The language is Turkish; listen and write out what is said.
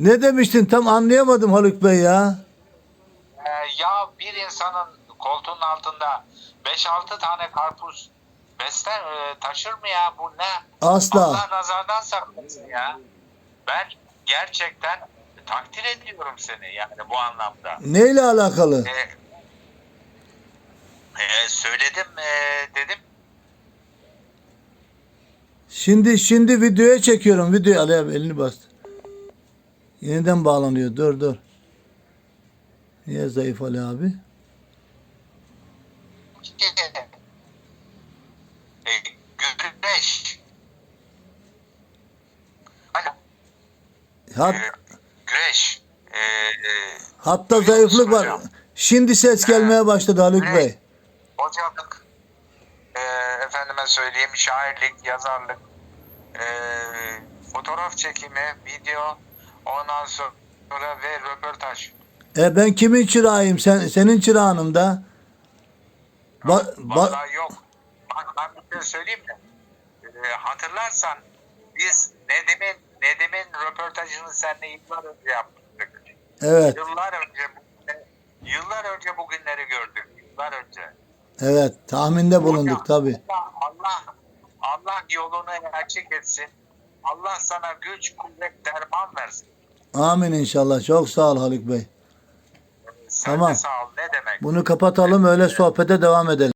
Ne demiştin tam anlayamadım Haluk Bey ya. Ee, ya bir insanın koltuğunun altında 5-6 tane karpuz besler e, taşır mı ya bu ne? Asla. Allah nazardan saklasın ya. Ben gerçekten takdir ediyorum seni yani bu anlamda. Neyle alakalı? Ee, e, söyledim e, dedim Şimdi şimdi videoya çekiyorum. Video Ali abi elini bastı. Yeniden bağlanıyor. Dur dur. Niye zayıf Ali abi? e, Hani, Hat, e, güreş e, e, hatta zayıflık var. Şimdi ses gelmeye başladı Haluk Evet. Bey. hocalık, e, efendime söyleyeyim şairlik, yazarlık, e, fotoğraf çekimi, video, ondan sonra ve röportaj. E ben kimin çırağıyım? Sen senin çırağınım da. Ba, ba- Vallahi yok. Bak ben bir şey söyleyeyim mi? E, hatırlarsan biz Nedim'in Nedim'in röportajını seninle yıllar önce yaptık. evet, Yıllar önce yıllar önce bugünleri gördük. Yıllar önce. evet. Tahminde bulunduk Hocam, tabi. Allah, Allah Allah yolunu açık etsin. Allah sana güç, kuvvet, derman versin. Amin inşallah. Çok sağ ol Haluk Bey. Sen Tamam. de sağ ol. Ne demek? Bunu kapatalım öyle sohbete devam edelim.